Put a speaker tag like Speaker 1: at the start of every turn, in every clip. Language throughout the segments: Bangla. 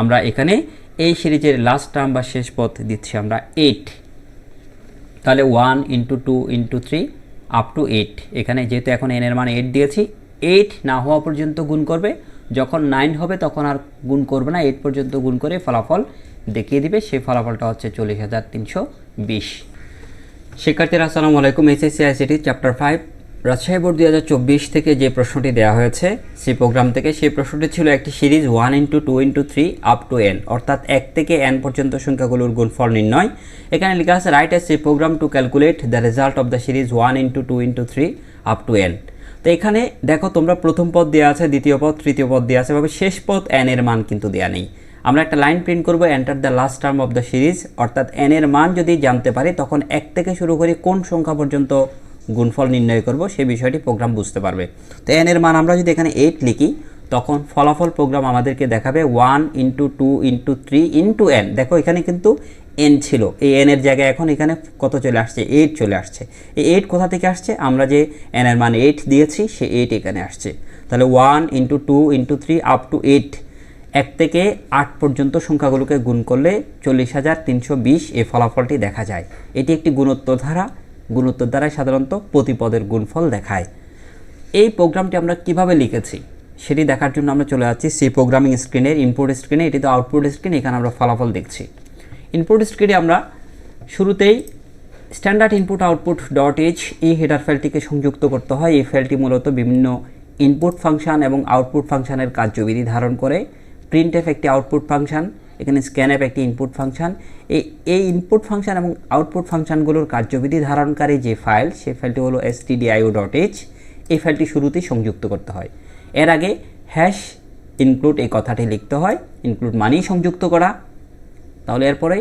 Speaker 1: আমরা এখানে এই সিরিজের লাস্ট টার্ম বা শেষ পথ দিচ্ছি, আমরা এইট তাহলে one into two into three up to eight এখানে যেহেতু এখন এন এর মান এইট দিয়েছি এইট না হওয়া পর্যন্ত গুণ করবে। যখন নাইন হবে, তখন আর গুণ করবে না এইট পর্যন্ত গুণ করে ফলাফল দেখিয়ে দিবে। সেই ফলাফলটা হচ্ছে চল্লিশ হাজার তিনশো বিশ। শিক্ষার্থীরা, আসসালামু আলাইকুম। SSC ICT chapter five Rajshahi board দুই হাজার চব্বিশ থেকে যে প্রশ্নটি দেওয়া হয়েছে, সেই প্রোগ্রাম থেকে সেই প্রশ্নটি ছিল একটি series one into two into three up to N অর্থাৎ এক থেকে এন পর্যন্ত সংখ্যাগুলোর গুণফল নির্ণয়। এখানে লেখা আছে write S C program to calculate the result of the series one into two into three up to N তো এখানে দেখো, তোমরা প্রথম পদ দেওয়া আছে, দ্বিতীয় পদ, তৃতীয় পদ দেওয়া আছে, এভাবে শেষ পদ এন এর মান কিন্তু দেওয়া নেই। আমরা একটা লাইন প্রিন্ট করব enter the last term of the series অর্থাৎ এন এর মান যদি জানতে পারি, তখন এক থেকে শুরু করে কোন সংখ্যা পর্যন্ত গুণফল নির্ণয় করব সেই বিষয়টি প্রোগ্রাম বুঝতে পারবে। তো এন এর মান আমরা যদি এখানে এইট লিখি, তখন ফলাফল প্রোগ্রাম আমাদেরকে দেখাবে one into two into three into N দেখো, এখানে কিন্তু এন ছিল। এই এন এর জায়গায় এখন এখানে কত চলে আসছে? এইট চলে আসছে। এই এইট কোথা থেকে আসছে? আমরা যে এন এর মান এইট দিয়েছি, সে এইট এখানে আসছে। তাহলে one into two into three up to eight এক থেকে আট পর্যন্ত সংখ্যাগুলোকে গুণ করলে চল্লিশ হাজার তিনশো বিশ এই ফলাফলটি দেখা যায়। এটি একটি গুণোত্তর ধারা গুণোত্তর দ্বারাই সাধারণত প্রতিপদের গুণফল দেখায়। এই প্রোগ্রামটি আমরা কীভাবে লিখেছি সেটি দেখার জন্য আমরা চলে যাচ্ছি সি প্রোগ্রামিং স্ক্রিনের ইনপুট স্ক্রিনে এটি তো আউটপুট স্ক্রিন এখানে আমরা ফলাফল দেখছি। ইনপুট স্ক্রিনে আমরা শুরুতেই standard input output dot H এই হেডার ফাইলটিকে সংযুক্ত করতে হয়। এই ফাইলটি মূলত বিভিন্ন ইনপুট ফাংশন এবং আউটপুট ফাংশনের কার্যবিধি ধারণ করে। প্রিন্ট এফ একটি আউটপুট ফাংশন এখানে স্ক্যান অ্যাপ একটি ইনপুট ফাংশন এই এই ইনপুট ফাংশন এবং আউটপুট ফাংশনগুলোর কার্যবিধি ধারণকারী যে ফাইল সেই ফাইলটি হলো এস টিডিআইও ডট এইচ এই ফাইলটি শুরুতেই সংযুক্ত করতে হয়। এর আগে হ্যাশ ইনক্লুড এই কথাটি লিখতে হয়। ইনক্লুড মানেই সংযুক্ত করা। তাহলে এরপরে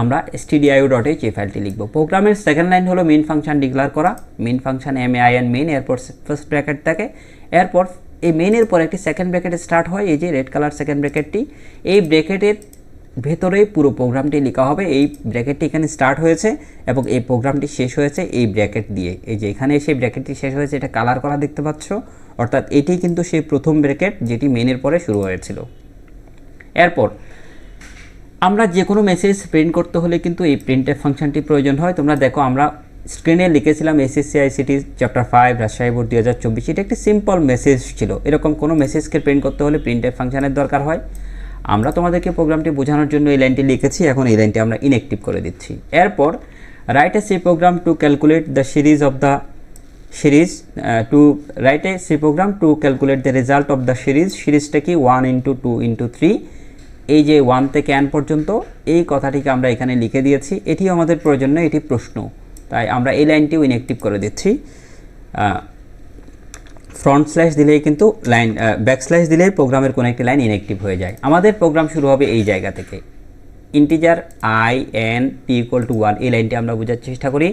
Speaker 1: আমরা stdio ডট এইচ এই ফাইলটি লিখব। প্রোগ্রামের সেকেন্ড লাইন হলো মেন ফাংশন ডিক্লার করা। Main function M A I N main এরপর ফার্স্ট ব্র্যাকেট থাকে। এরপর এই মেইনের পর একটি সেকেন্ড ব্র্যাকেট স্টার্ট হয়, এই যে রেড কালার সেকেন্ড ব্র্যাকেটটি এই ব্র্যাকেটের ভেতরেই পুরো প্রোগ্রামটি লেখা হবে। এই ব্র্যাকেটটি এখানে স্টার্ট হয়েছে এবং এই প্রোগ্রামটি শেষ হয়েছে এই ব্র্যাকেট দিয়ে। এই যে এখানে এসে ব্র্যাকেটটি শেষ হয়েছে, এটা কালার করা দেখতে পাচ্ছ। অর্থাৎ এটি কিন্তু সেই প্রথম ব্র্যাকেট যেটি মেনের পরে শুরু হয়েছিল। এরপর, আমরা যে কোনো মেসেজ প্রিন্ট করতে হলে কিন্তু এই প্রিন্টের ফাংশনটি প্রয়োজন হয়। তোমরা দেখো, আমরা স্ক্রিনে লিখেছিলাম SSC ICT chapter five Rajshahi board দু হাজার চব্বিশ। এটা একটি সিম্পল মেসেজ ছিল। এরকম কোনো মেসেজকে প্রিন্ট করতে হলে প্রিন্টের ফাংশনের দরকার হয়। আমরা তোমাদেরকে প্রোগ্রামটি বোঝানোর জন্য এই লাইনটি লিখেছি। এখন এই লাইনটি আমরা ইনঅ্যাক্টিভ করে দিচ্ছি। এরপর write A C program to calculate the series of the series to write A C program to calculate the result of the series সিরিজটা কি? One into two into three এই যে ওয়ান থেকে এন পর্যন্ত, এই কথাটিকে আমরা এখানে লিখে দিয়েছি। এটিও আমাদের প্রয়োজন নয়, এটি প্রশ্ন। তাই আমরা এই লাইনটিও ইনঅ্যাক্টিভ করে দিচ্ছি। ফ্রন্ট স্ল্যাশ দিলেই কিন্তু লাইন ব্যাক স্ল্যাশ দিলেই প্রোগ্রামের কোনো একটি লাইন ইনঅ্যাক্টিভ হয়ে যায়। আমাদের প্রোগ্রাম শুরু হবে এই জায়গা থেকে। Integer I N P equal to one এই লাইনটি আমরা বোঝার চেষ্টা করি।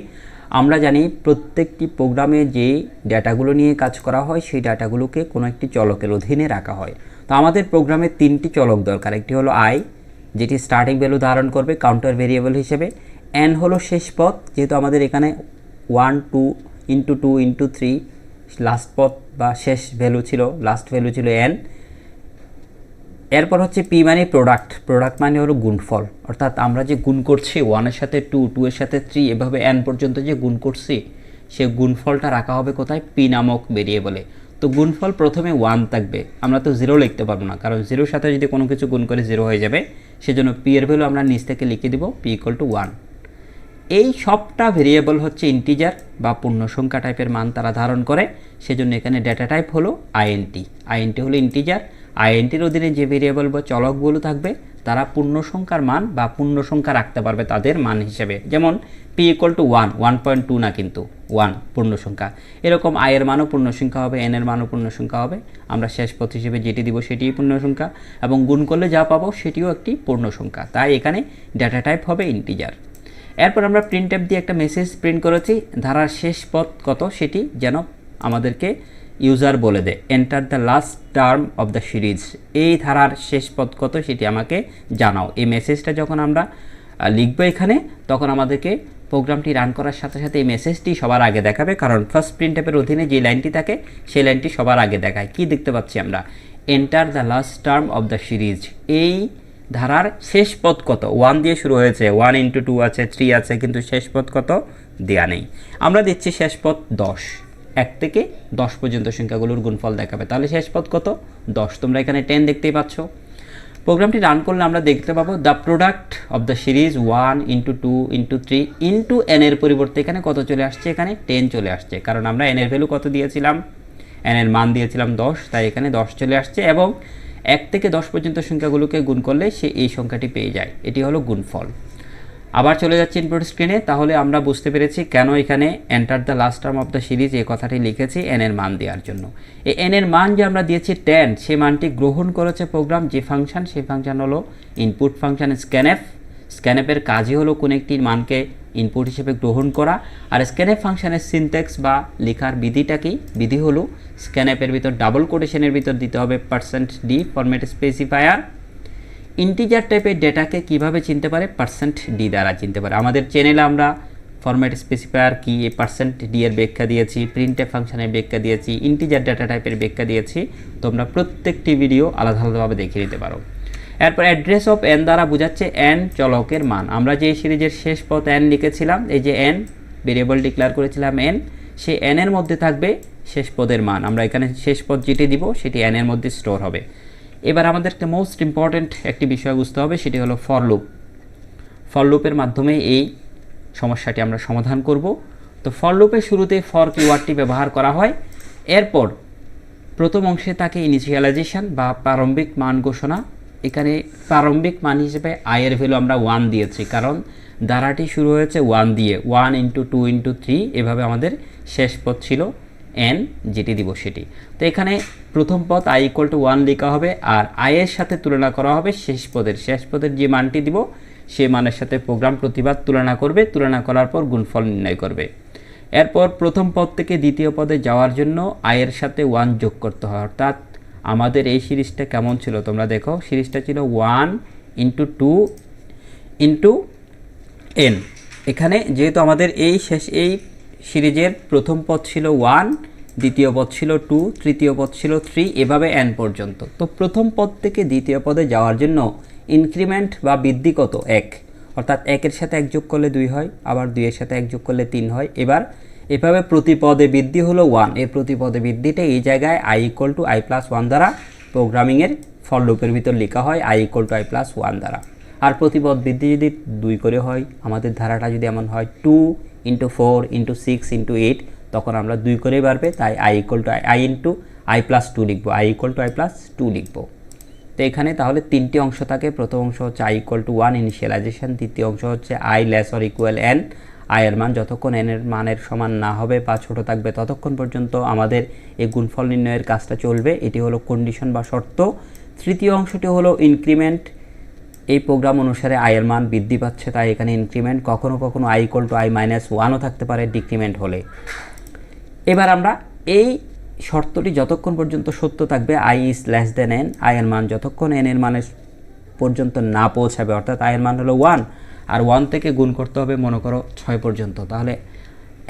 Speaker 1: আমরা জানি প্রত্যেকটি প্রোগ্রামে যে ডাটাগুলো নিয়ে কাজ করা হয়, সেই ডাটাগুলোকে কোনো একটি চলকের অধীনে রাখা হয়। তো আমাদের প্রোগ্রামে তিনটি চলক দরকার। একটি হলো আই যেটি স্টার্টিং ভ্যালু ধারণ করবে কাউন্টার ভেরিয়েবল হিসেবে। এন হলো শেষ পথ, যেহেতু আমাদের এখানে one two into two into three last পথ বা শেষ ভ্যালু ছিল লাস্ট ভ্যালু ছিল এন এরপর হচ্ছে পি মানে প্রোডাক্ট প্রোডাক্ট মানে হলো গুণফল। অর্থাৎ আমরা যে গুণ করছি ওয়ানের সাথে টু টু এর সাথে থ্রি এভাবে এন পর্যন্ত যে গুণ করছি, সে গুণফলটা রাখা হবে কোথায়? পি নামক ভেরিয়েবলে তো গুণফল প্রথমে ওয়ান থাকবে। আমরা তো জিরো লিখতে পারব না, কারণ জিরোর সাথে যদি কোনো কিছু গুণ করে জিরো হয়ে যাবে, সেজন্য পি এর ভ্যালু আমরা নিচ থেকে লিখে দিব পি ইকুয়াল টু ওয়ান এই সবটা ভেরিয়েবল হচ্ছে ইন্টিজার বা পূর্ণ সংখ্যা টাইপের মান তারা ধারণ করে, সেজন্য এখানে ডেটা টাইপ হলো আইএনটি আইএনটি হলো ইন্টিজার। আইএনটির অধীনে যে ভেরিয়েবল বা চলকগুলো থাকবে, তারা পূর্ণ সংখ্যার মান বা পূর্ণ সংখ্যা রাখতে পারবে তাদের মান হিসেবে। যেমন P equal to one one point two না কিন্তু ওয়ান পূর্ণ সংখ্যা। এরকম আয়ের মানও পূর্ণ সংখ্যা হবে এন এর মানও পূর্ণ সংখ্যা হবে। আমরা শেষ পথ হিসেবে যেটি দিব সেটিই পূর্ণ সংখ্যা, এবং গুণ করলে যা পাবো সেটিও একটি পূর্ণ সংখ্যা। তাই এখানে ডেটা টাইপ হবে ইন্টিজার। এরপর আমরা প্রিন্ট অ্যাপ দিয়ে একটা মেসেজ প্রিন্ট করেছি। ধারার শেষ পথ কত? সেটি যেন আমাদেরকে ইউজার বলে দেয়। Enter the last term of the series এই ধারার শেষ পথ কত? সেটি আমাকে জানাও। এই মেসেজটা যখন আমরা লিখব এখানে, তখন আমাদেরকে প্রোগ্রামটি রান করার সাথে সাথে এই মেসেজটি সবার আগে দেখাবে। কারণ ফার্স্ট প্রিন্ট অ্যাপের অধীনে যে লাইনটি থাকে, সেই লাইনটি সবার আগে দেখায়। কি দেখতে পাচ্ছি আমরা? Enter the last term of the series এই ধারার শেষ পদ কত? ওয়ান দিয়ে শুরু হয়েছে ওয়ান ইন্টু টু আছে থ্রি আছে, কিন্তু শেষ পদ কত? দেয়া নেই। আমরা দিচ্ছি শেষ পদ দশ। এক থেকে দশ পর্যন্ত সংখ্যাগুলোর গুণফল দেখাবে। তাহলে শেষ পদ কত? দশ। তোমরা এখানে টেন দেখতেই পাচ্ছ। প্রোগ্রামটি রান করলে আমরা দেখতে পাবো the product of the series one into two into three into N এর পরিবর্তে এখানে কত চলে আসছে? এখানে টেন চলে আসছে। কারণ আমরা এন এর ভ্যালু কত দিয়েছিলাম? এন এর মান দিয়েছিলাম দশ, তাই এখানে দশ চলে আসছে এবং এক থেকে দশ পর্যন্ত সংখ্যাগুলোকে গুণ করলে সে এই সংখ্যাটি পেয়ে যায়। এটি হলো গুণফল। আবার চলে যাচ্ছে ইনপুট স্ক্রিনে তাহলে আমরা বুঝতে পেরেছি কেন এখানে enter the last term of the series এই কথাটি লিখেছি এন এর মান দেওয়ার জন্য। এই এন এর মান যে আমরা দিয়েছি টেন সে মানটি গ্রহণ করেছে প্রোগ্রাম যে ফাংশন সেই ফাংশন হলো ইনপুট ফাংশন স্ক্যানএফ স্ক্যানএফের কাজই হলো কোনো একটি মানকে ইনপুট হিসেবে গ্রহণ করা, আর স্ক্যানএফ ফাংশনের সিনটেক্স বা লেখার বিধিটা কি বিধি হলো স্ক্যানএফের ভিতর ডাবল কোটেশনের ভিতর দিতে হবে percent D format specifier integer টাইপের ডেটাকে কীভাবে চিনতে পারে? পার্সেন্ট ডি দ্বারা চিনতে পারে। আমাদের চ্যানেলে আমরা ফরম্যাট স্পেসিফায়ার কি, এই পার্সেন্ট ডি এর ব্যাখ্যা দিয়েছি প্রিন্টে ফাংশনের ব্যাখ্যা দিয়েছি ইন্টিজার ডেটা টাইপের ব্যাখ্যা দিয়েছি। তোমরা প্রত্যেকটি ভিডিও আলাদা আলাদাভাবে দেখে নিতে পারো। এরপর অ্যাড্রেস অফ এন দ্বারা বোঝাচ্ছে এন চলকের মান। আমরা যে সিরিজের শেষ পথ এন লিখেছিলাম, এই যে এন ভেরিয়েবল ডিক্লেয়ার করেছিলাম এন, সেই এন এর মধ্যে থাকবে শেষ পদের মান। আমরা এখানে শেষ পদ যেটি দিব, সেটি এন এর মধ্যে স্টোর হবে। এবার আমাদেরকে মোস্ট ইম্পর্ট্যান্ট একটি বিষয় বুঝতে হবে, সেটি হলো ফর লুপ ফর লুপের মাধ্যমে এই সমস্যাটি আমরা সমাধান করব। তো ফর লুপের শুরুতে ফর কিওয়ার্ডটি ব্যবহার করা হয়। এরপর প্রথম অংশে তাকে ইনিশিয়ালাইজেশন বা প্রারম্ভিক মান ঘোষণা এখানে প্রারম্ভিক মান হিসেবে আয়ের ভ্যালু আমরা ওয়ান দিয়েছি, কারণ ধারাটি শুরু হয়েছে ওয়ান দিয়ে one into two into three এভাবে আমাদের শেষ পথ ছিল এন যেটি দিব সেটি। তো এখানে প্রথম পদ আই ইকুয়াল টু ওয়ান লেখা হবে, আর আয়ের সাথে তুলনা করা হবে শেষ পদের। শেষ পদের যে মানটি দিব, সে মানের সাথে প্রোগ্রাম প্রতিবাদ তুলনা করবে, তুলনা করার পর গুণফল নির্ণয় করবে। এরপর প্রথম পদ থেকে দ্বিতীয় পদে যাওয়ার জন্য আয়ের সাথে ওয়ান যোগ করতে হয়, অর্থাৎ আমাদের এই সিরিজটা কেমন ছিল? তোমরা দেখো, সিরিজটা ছিল one into two into N এখানে যেহেতু আমাদের এই শেষ, এই সিরিজের প্রথম পদ ছিল ওয়ান দ্বিতীয় পদ ছিল টু তৃতীয় পদ ছিল থ্রি এভাবে এন পর্যন্ত। তো প্রথম পদ থেকে দ্বিতীয় পদে যাওয়ার জন্য ইনক্রিমেন্ট বা বৃদ্ধি কত? এক। অর্থাৎ একের সাথে এক যোগ করলে দুই হয়, আবার দুইয়ের সাথে এক যোগ করলে তিন হয়। এবার এভাবে প্রতি পদে বৃদ্ধি হলো ওয়ানের প্রতি পদে বৃদ্ধিটা এই জায়গায় I equal to I plus one দ্বারা প্রোগ্রামিংয়ের ফল লুপের ভিতর লেখা হয় I equal to I plus one দ্বারা। আর প্রতিপদ বৃদ্ধি যদি দুই করে হয়, আমাদের ধারাটা যদি এমন হয় two into four into six into eight তখন আমরা দুই করে বাড়বে, তাই I equal to I I into I plus two লিখব। I equal to I plus two লিখব। তো এখানে তাহলে তিনটি অংশ থাকে। প্রথম অংশ হচ্ছে I equal to one initialization দ্বিতীয় অংশ হচ্ছে I less or equal N আয়ের মান যতক্ষণ এন এর মানের সমান না হবে বা ছোট থাকবে ততক্ষণ পর্যন্ত আমাদের এই গুণফল নির্ণয়ের কাজটা চলবে। এটি হলো কন্ডিশন বা শর্ত। তৃতীয় অংশটি হলো ইনক্রিমেন্ট এই প্রোগ্রাম অনুসারে আয়ের মান বৃদ্ধি পাচ্ছে, তাই এখানে ইনক্রিমেন্ট কখনো কখনো I equal to I minus ওয়ানও থাকতে পারে ডিক্রিমেন্ট হলে। এবার আমরা এই শর্তটি যতক্ষণ পর্যন্ত সত্য থাকবে I is less than N আয়ের মান যতক্ষণ এন এর মানের পর্যন্ত না পৌঁছাবে, অর্থাৎ আয়ের মান হলো ওয়ান আর ওয়ান থেকে গুণ করতে হবে, মনে করো ছয় পর্যন্ত। তাহলে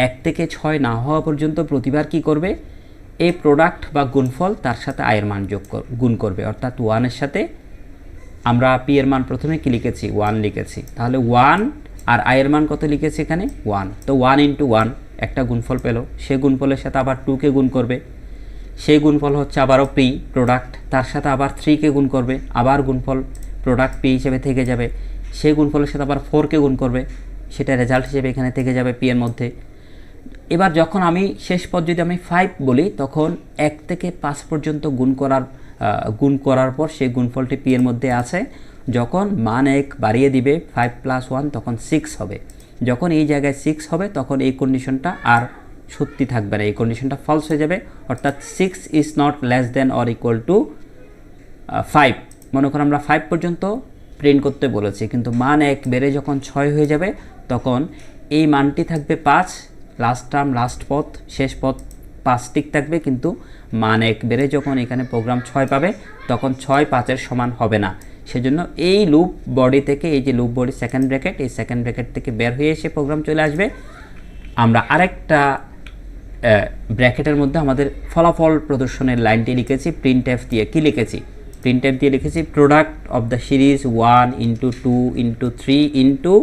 Speaker 1: এক থেকে ছয় না হওয়া পর্যন্ত প্রতিবার কি করবে? এই প্রোডাক্ট বা গুণফল তার সাথে আয়ের মান যোগ গুণ করবে। অর্থাৎ ওয়ানের সাথে আমরা পি এর মান প্রথমে কি লিখেছি? ওয়ান লিখেছি। তাহলে ওয়ান আর আয়ের মান কত লিখেছি এখানে? ওয়ান তো ওয়ান ইন্টু ওয়ান একটা গুণফল পেল। সে গুণফলের সাথে আবার টুকে গুণ করবে। সেই গুণফল হচ্ছে আবারও পি প্রোডাক্ট তার সাথে আবার থ্রিকে গুণ করবে। আবার গুণফল প্রোডাক্ট পি হিসেবে থেকে যাবে। সেই গুণফলের সাথে আবার ফোরকে গুণ করবে, সেটা রেজাল্ট হিসেবে এখানে থেকে যাবে পি এর মধ্যে। এবার যখন আমি শেষ পদ যদি আমি ফাইভ বলি, তখন এক থেকে পাঁচ পর্যন্ত গুণ করার গুণ করার পর সেই গুণফলটি পি এর মধ্যে আছে। যখন মান এক বাড়িয়ে দিবে ফাইভ প্লাস ওয়ান তখন সিক্স হবে। যখন এই জায়গায় সিক্স হবে, তখন এই কন্ডিশনটা আর সত্যি থাকবে না। এই কন্ডিশনটা ফলস হয়ে যাবে। অর্থাৎ six is not less than or equal to five মনে করো আমরা ফাইভ পর্যন্ত প্রিন্ট করতে বলেছি, কিন্তু মান এক বেড়ে যখন ছয় হয়ে যাবে, তখন এই মানটি থাকবে পাঁচ লাস্ট টার্ম লাস্ট পথ, শেষ পথ পাঁচ টিক থাকবে, কিন্তু মান এক বেড়ে যখন এখানে প্রোগ্রাম ছয় পাবে, তখন ছয় পাঁচের সমান হবে না। সেজন্য এই লুপ বডি থেকে, এই যে লুপ বডি সেকেন্ড ব্র্যাকেট এই সেকেন্ড ব্র্যাকেট থেকে বের হয়ে এসে প্রোগ্রাম চলে আসবে। আমরা আরেকটা ব্র্যাকেটের মধ্যে আমাদের ফলাফল প্রদর্শনের লাইনটি লিখেছি প্রিন্ট এফ দিয়ে কী লিখেছি? প্রিন্ট এফ দিয়ে লিখেছি product of the series one into two into three into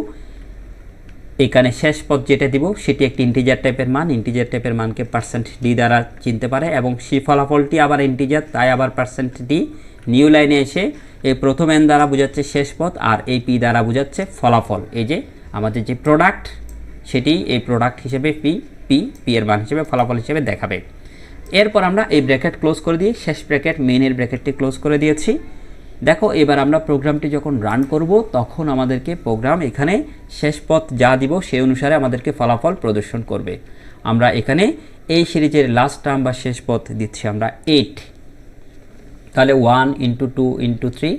Speaker 1: এখানে শেষ পদ যেটা দিব, সেটি একটি ইন্টিজার টাইপের মান ইন্টিজার টাইপের মানকে পার্সেন্ট ডি দ্বারা চিনতে পারে এবং সেই ফলাফলটি আবার ইন্টিজার তাই আবার পার্সেন্ট ডি নিউ লাইনে এসে এই প্রথম এন দ্বারা বোঝাচ্ছে শেষ পদ আর এই পি দ্বারা বোঝাচ্ছে ফলাফল। এই যে আমাদের যে প্রোডাক্ট সেটি এই প্রোডাক্ট হিসেবে পি পি পি এর মান হিসেবে ফলাফল হিসেবে দেখাবে। এরপর আমরা এই ব্র্যাকেট ক্লোজ করে দিয়ে শেষ ব্র্যাকেট মেইনের ব্র্যাকেটটি ক্লোজ করে দিয়েছি। দেখো, এবার আমরা প্রোগ্রামটি যখন রান করব, তখন আমাদেরকে প্রোগ্রাম এখানে শেষ পথ যা দিব, সেই অনুসারে আমাদেরকে ফলাফল প্রদর্শন করবে। আমরা এখানে এই সিরিজের লাস্ট টার্ম বা শেষ পথ দিচ্ছি, আমরা এইট তাহলে one into two into three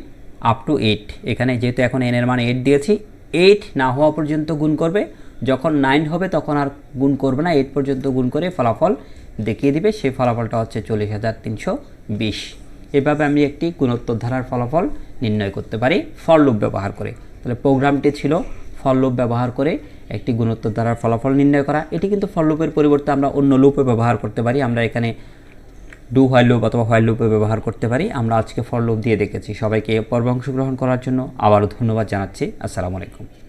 Speaker 1: up to eight এখানে যেহেতু এখন এনের মান এইট দিয়েছি এইট না হওয়া পর্যন্ত গুণ করবে। যখন নাইন হবে, তখন আর গুণ করবে না এইট পর্যন্ত গুণ করে ফলাফল দেখিয়ে দিবে, সেই ফলাফলটা হচ্ছে চল্লিশ হাজার তিনশো বিশ। এভাবে আমি একটি গুণোত্তর ধারার ফলাফল নির্ণয় করতে পারি ফর লুপ ব্যবহার করে। তাহলে প্রোগ্রামটি ছিল ফর লুপ ব্যবহার করে একটি গুণোত্তর ধারার ফলাফল নির্ণয় করা। এটি কিন্তু ফর লুপের পরিবর্তে আমরা অন্য লুপে ব্যবহার করতে পারি, আমরা এখানে ডু হোয়াইল লুপ অথবা হোয়াইল লুপে ব্যবহার করতে পারি। আমরা আজকে ফর লুপ দিয়ে দেখেছি। সবাইকে পর্ব অংশগ্রহণ করার জন্য আবারও ধন্যবাদ জানাচ্ছি। আসসালামু আলাইকুম।